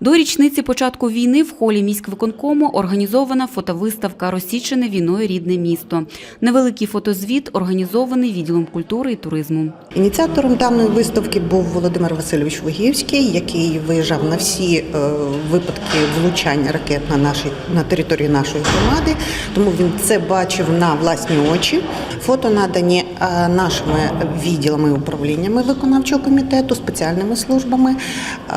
До річниці початку війни в холі міськвиконкому організована фотовиставка Розсічене війною рідне місто. Невеликий фотозвіт організований відділом культури і туризму. Ініціатором даної виставки був Володимир Васильович Вигівський, який виїжджав на всі е, випадки влучання ракет на нашій на території нашої громади. Тому він це бачив на власні очі. Фото надані е, нашими відділами і управліннями виконавчого комітету, спеціальними службами, е,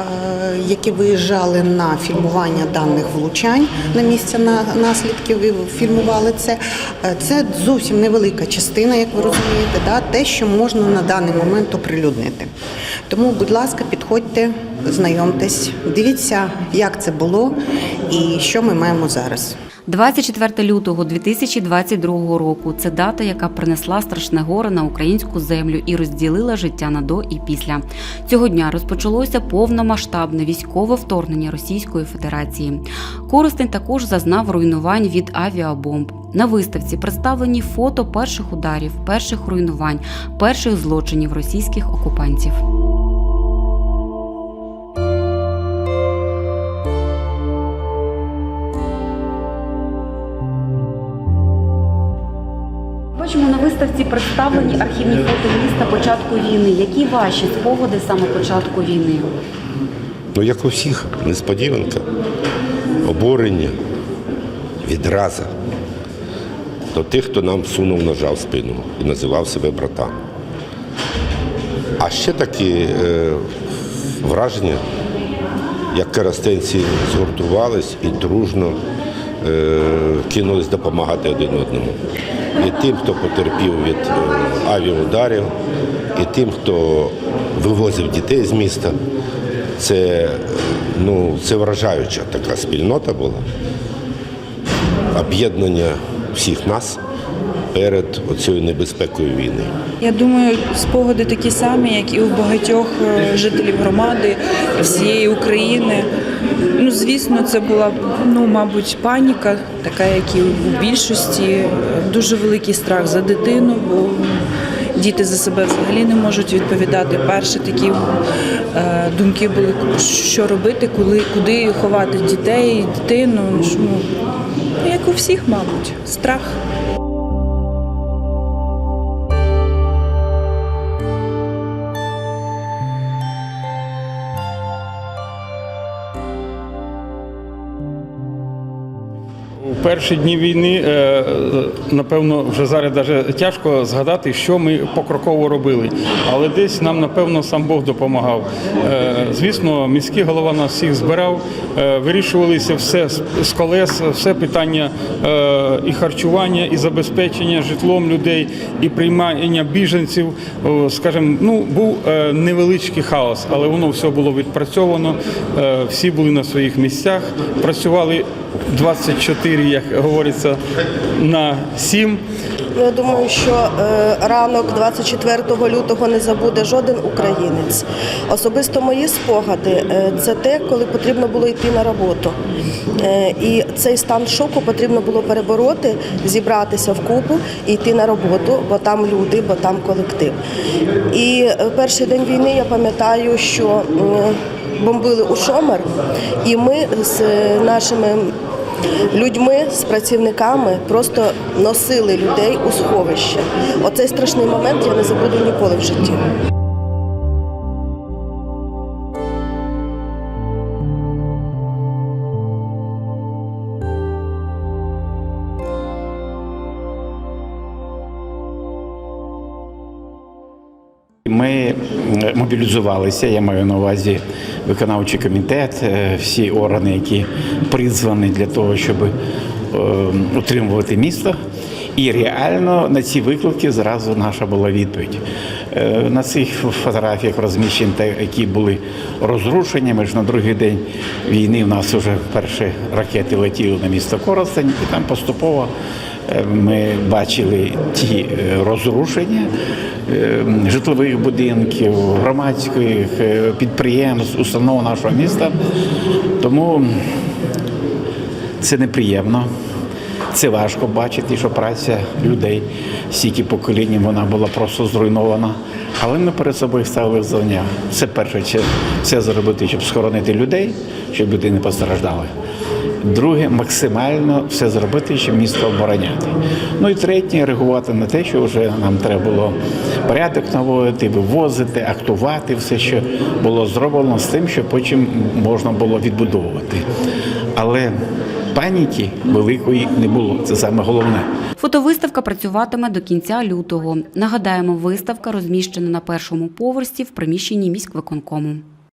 які виїжджали на фільмування даних влучань на місця наслідків і фільмували це. Е, Це зовсім невелика частина, як ви розумієте, да, те, що можна на даний момент оприлюднити. Тому, будь ласка, підходьте, знайомтесь, дивіться, як це було і що ми маємо зараз. 24 лютого 2022 року це дата, яка принесла страшне горе на українську землю і розділила життя на до і після. Цього дня розпочалося повномасштабне військове вторгнення Російської Федерації. Коростень також зазнав руйнувань від авіабомб. На виставці представлені фото перших ударів, перших руйнувань, перших злочинів російських окупантів. Бачимо на виставці представлені архівні фото міста початку війни. Які ваші спогади саме початку війни? Ну, як у всіх, несподіванка, обурення, відраза до тих, хто нам сунув ножа в спину і називав себе братами. А ще такі е, враження, як карастенці згуртувались і дружно кинулись допомагати один одному. І тим, хто потерпів від е, авіаударів, і тим, хто вивозив дітей з міста. Це, ну, це вражаюча така спільнота була. Об'єднання всіх нас перед цією небезпекою війни. Я думаю, спогади такі самі, як і у багатьох е, жителів громади всієї України. Ну, звісно, це була ну, мабуть, паніка, така, як і у більшості. Дуже великий страх за дитину, бо діти за себе взагалі не можуть відповідати. Перші такі е, думки були, що робити, коли, куди ховати дітей, дитину. Ну, як у всіх, мабуть, страх. Перші дні війни, е, напевно, вже зараз даже тяжко згадати, що ми покроково робили. Але десь нам, напевно, сам Бог допомагав. Е, Звісно, міський голова нас всіх збирав, е, вирішувалися все з- колес, все питання і харчування, і забезпечення житлом людей, і приймання біженців. Скажімо, ну був невеличкий хаос, але воно все було відпрацьовано. Всі були на своїх місцях, працювали 24, як говориться, на 7. Я думаю, що е, ранок 24 лютого не забуде жоден українець. Особисто мої спогади е, це те, коли потрібно було йти на роботу. Е, і цей стан шоку потрібно було перебороти, зібратися вкупу і йти на роботу, бо там люди, бо там колектив. І перший день війни я пам'ятаю, що бомбили у Шомер, і ми з нашими людьми, з працівниками просто носили людей у сховище. Оцей страшний момент я не забуду ніколи в житті. Ми е, мобілізувалися, я маю на увазі виконавчий комітет, е, всі органи, які призвані для того, щоб е, утримувати місто. І реально на ці виклики зразу наша була відповідь. На цих фотографіях розміщені які були розрушення. Ми ж на другий день війни в нас вже перші ракети летіли на місто Коростень, і там поступово ми бачили ті е, розрушення е, житлових будинків, громадських е, підприємств, установ нашого міста. Тому це неприємно. Це важко бачити, що праця людей стільки поколінь вона була просто зруйнована. Але ми перед собою ставили завдання. Це перше, все зробити, щоб схоронити людей, щоб люди не постраждали. Друге, максимально все зробити, щоб місто обороняти. Ну і третє, реагувати на те, що вже нам треба було порядок наводити, вивозити, актувати все, що було зроблено з тим, що потім можна було відбудовувати. Але паніки великої не було. Це саме головне. Фотовиставка працюватиме до кінця лютого. Нагадаємо, виставка розміщена на першому поверсі в приміщенні міськвиконкому.